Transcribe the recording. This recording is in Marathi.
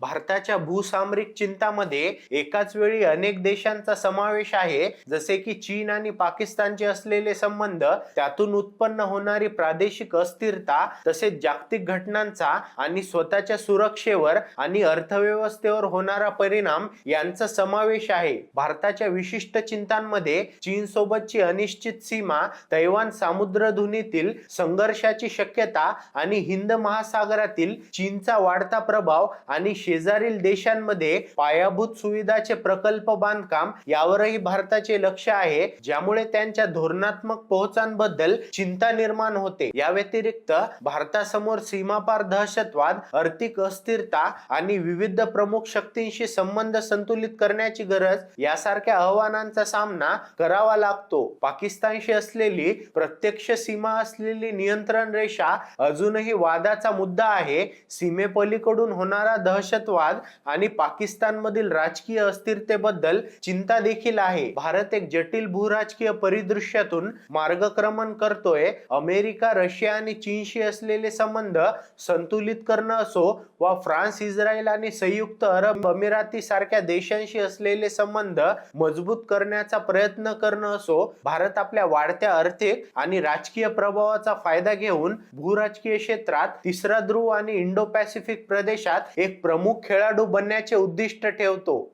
भारताच्या भूसामरिक चिंतामध्ये एकाच वेळी अनेक देशांचा समावेश आहे. जसे की चीन आणि पाकिस्तानचे असलेले संबंध त्यातून उत्पन्न होणारी प्रादेशिक अस्थिरता तसेच जागतिक घटनांचा आणि स्वतःच्या सुरक्षेवर आणि अर्थव्यवस्थेवर होणारा परिणाम यांचा समावेश आहे. भारताच्या विशिष्ट चिंतांमध्ये चीन सोबतची अनिश्चित सीमा तैवान सामुद्रधुनीतील संघर्षाची शक्यता आणि हिंद महासागरातील चीनचा वाढता प्रभाव आणि शेजारील देशांमध्ये पायाभूत सुविधाचे प्रकल्प बांधकाम यावरही भारताचे लक्ष आहे ज्यामुळे त्यांच्या धोरणात्मक पोहोचांबद्दल चिंता निर्माण होते. या व्यतिरिक्त भारतासमोर सीमापार दहशतवाद आर्थिक अस्थिरता आणि विविध प्रमुख शक्तींशी संबंध संतुलित करण्याची गरज यासारख्या आव्हानांचा सामना करावा लागतो. पाकिस्तानशी असलेली प्रत्यक्ष सीमा असलेली नियंत्रण रेषा अजूनही वादाचा मुद्दा आहे. सीमेपलीकडून होणारा दहशत दहशतवाद आणि पाकिस्तानमधील राजकीय अस्थिरतेबद्दल चिंता देखील आहे. भारत एक जटिल भूराजकीय परिदृश्यातून मार्गक्रमण करतोय. अमेरिका रशिया आणि चीनशी असलेले संबंध संतुलित करणं असो वा फ्रान्स इस्रायल आणि संयुक्त अरब अमिराती सारख्या देशांशी असलेले संबंध मजबूत करण्याचा प्रयत्न करणं असो भारत आपल्या वाढत्या आर्थिक आणि राजकीय प्रभावाचा फायदा घेऊन भूराजकीय क्षेत्रात तिसरा ध्रुव आणि इंडो पॅसिफिक प्रदेशात एक प्रमुख પ્રમુખ ખેલાડુ બને છે ઉદ્દિષ્ટ ઠેવતો.